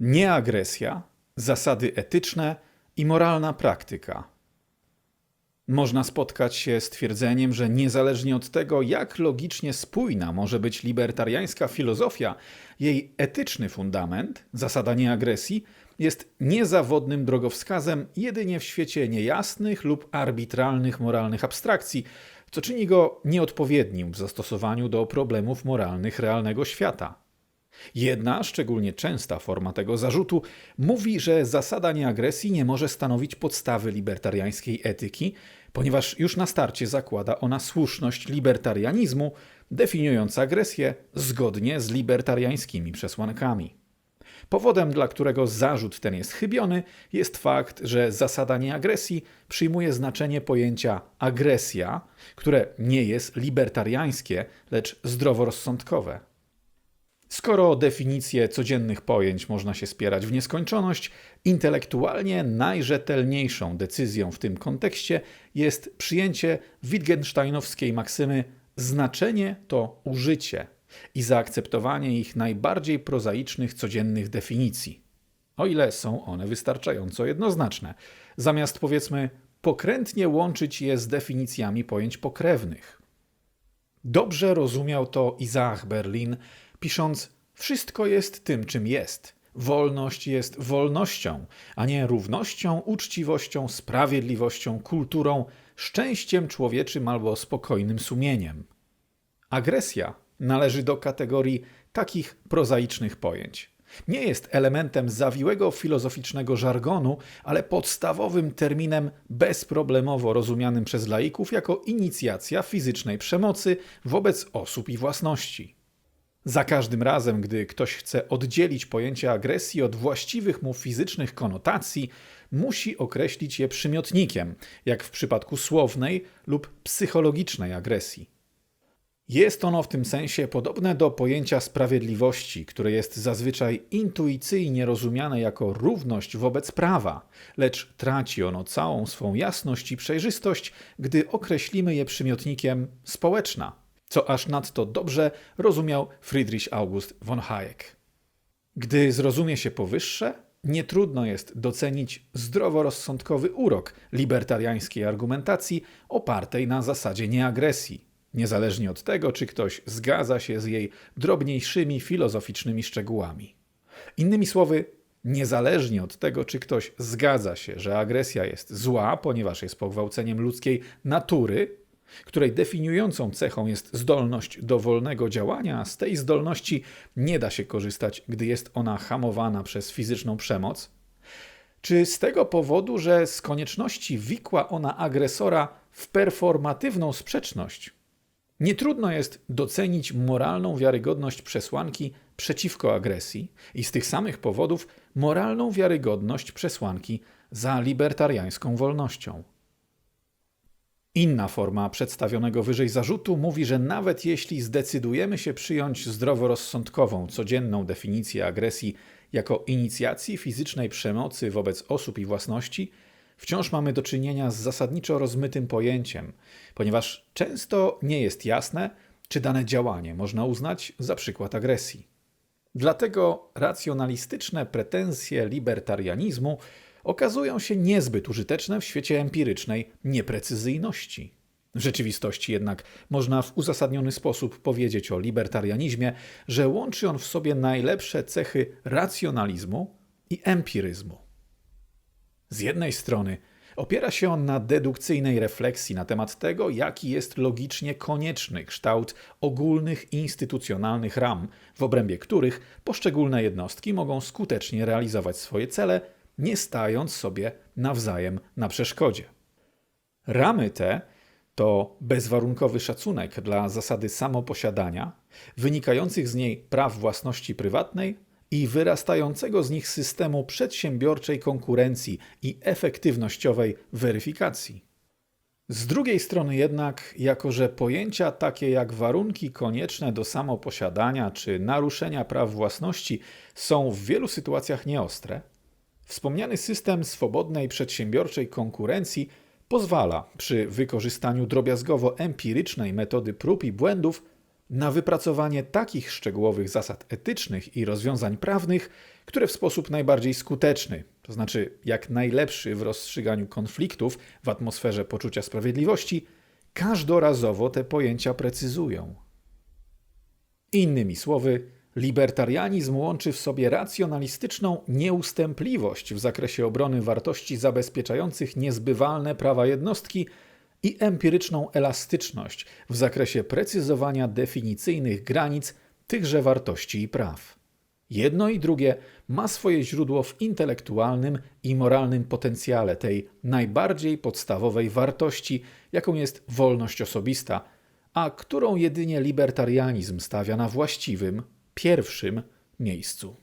Nieagresja, zasady etyczne i moralna praktyka. Można spotkać się z twierdzeniem, że niezależnie od tego, jak logicznie spójna może być libertariańska filozofia, jej etyczny fundament, zasada nieagresji, jest niezawodnym drogowskazem jedynie w świecie niejasnych lub arbitralnych moralnych abstrakcji, co czyni go nieodpowiednim w zastosowaniu do problemów moralnych realnego świata. Jedna, szczególnie częsta forma tego zarzutu, mówi, że zasada nieagresji nie może stanowić podstawy libertariańskiej etyki, ponieważ już na starcie zakłada ona słuszność libertarianizmu, definiując agresję zgodnie z libertariańskimi przesłankami. Powodem, dla którego zarzut ten jest chybiony, jest fakt, że zasada nieagresji przyjmuje znaczenie pojęcia agresja, które nie jest libertariańskie, lecz zdroworozsądkowe. Skoro definicje codziennych pojęć można się spierać w nieskończoność, intelektualnie najrzetelniejszą decyzją w tym kontekście jest przyjęcie Wittgensteinowskiej maksymy znaczenie to użycie i zaakceptowanie ich najbardziej prozaicznych codziennych definicji, o ile są one wystarczająco jednoznaczne, zamiast powiedzmy pokrętnie łączyć je z definicjami pojęć pokrewnych. Dobrze rozumiał to Isaac Berlin, pisząc: Wszystko jest tym, czym jest. Wolność jest wolnością, a nie równością, uczciwością, sprawiedliwością, kulturą, szczęściem człowieczym albo spokojnym sumieniem. Agresja należy do kategorii takich prozaicznych pojęć. Nie jest elementem zawiłego filozoficznego żargonu, ale podstawowym terminem bezproblemowo rozumianym przez laików jako inicjacja fizycznej przemocy wobec osób i własności. Za każdym razem, gdy ktoś chce oddzielić pojęcie agresji od właściwych mu fizycznych konotacji, musi określić je przymiotnikiem, jak w przypadku słownej lub psychologicznej agresji. Jest ono w tym sensie podobne do pojęcia sprawiedliwości, które jest zazwyczaj intuicyjnie rozumiane jako równość wobec prawa, lecz traci ono całą swą jasność i przejrzystość, gdy określimy je przymiotnikiem społeczna, co aż nadto dobrze rozumiał Friedrich August von Hayek. Gdy zrozumie się powyższe, nie trudno jest docenić zdroworozsądkowy urok libertariańskiej argumentacji opartej na zasadzie nieagresji niezależnie od tego, czy ktoś zgadza się z jej drobniejszymi filozoficznymi szczegółami. Innymi słowy, niezależnie od tego, czy ktoś zgadza się, że agresja jest zła, ponieważ jest pogwałceniem ludzkiej natury, której definiującą cechą jest zdolność do wolnego działania, z tej zdolności nie da się korzystać, gdy jest ona hamowana przez fizyczną przemoc, czy z tego powodu, że z konieczności wikła ona agresora w performatywną sprzeczność, nie trudno jest docenić moralną wiarygodność przesłanki przeciwko agresji i z tych samych powodów moralną wiarygodność przesłanki za libertariańską wolnością. Inna forma przedstawionego wyżej zarzutu mówi, że nawet jeśli zdecydujemy się przyjąć zdroworozsądkową, codzienną definicję agresji jako inicjacji fizycznej przemocy wobec osób i własności, wciąż mamy do czynienia z zasadniczo rozmytym pojęciem, ponieważ często nie jest jasne, czy dane działanie można uznać za przykład agresji. Dlatego racjonalistyczne pretensje libertarianizmu okazują się niezbyt użyteczne w świecie empirycznej nieprecyzyjności. W rzeczywistości jednak można w uzasadniony sposób powiedzieć o libertarianizmie, że łączy on w sobie najlepsze cechy racjonalizmu i empiryzmu. Z jednej strony opiera się on na dedukcyjnej refleksji na temat tego, jaki jest logicznie konieczny kształt ogólnych instytucjonalnych ram, w obrębie których poszczególne jednostki mogą skutecznie realizować swoje cele, nie stając sobie nawzajem na przeszkodzie. Ramy te to bezwarunkowy szacunek dla zasady samoposiadania, wynikających z niej praw własności prywatnej i wyrastającego z nich systemu przedsiębiorczej konkurencji i efektywnościowej weryfikacji. Z drugiej strony jednak, jako że pojęcia takie jak warunki konieczne do samoposiadania czy naruszenia praw własności są w wielu sytuacjach nieostre, wspomniany system swobodnej przedsiębiorczej konkurencji pozwala przy wykorzystaniu drobiazgowo empirycznej metody prób i błędów na wypracowanie takich szczegółowych zasad etycznych i rozwiązań prawnych, które w sposób najbardziej skuteczny, to znaczy jak najlepszy w rozstrzyganiu konfliktów w atmosferze poczucia sprawiedliwości, każdorazowo te pojęcia precyzują. Innymi słowy, libertarianizm łączy w sobie racjonalistyczną nieustępliwość w zakresie obrony wartości zabezpieczających niezbywalne prawa jednostki i empiryczną elastyczność w zakresie precyzowania definicyjnych granic tychże wartości i praw. Jedno i drugie ma swoje źródło w intelektualnym i moralnym potencjale tej najbardziej podstawowej wartości, jaką jest wolność osobista, a którą jedynie libertarianizm stawia na właściwym, pierwszym miejscu.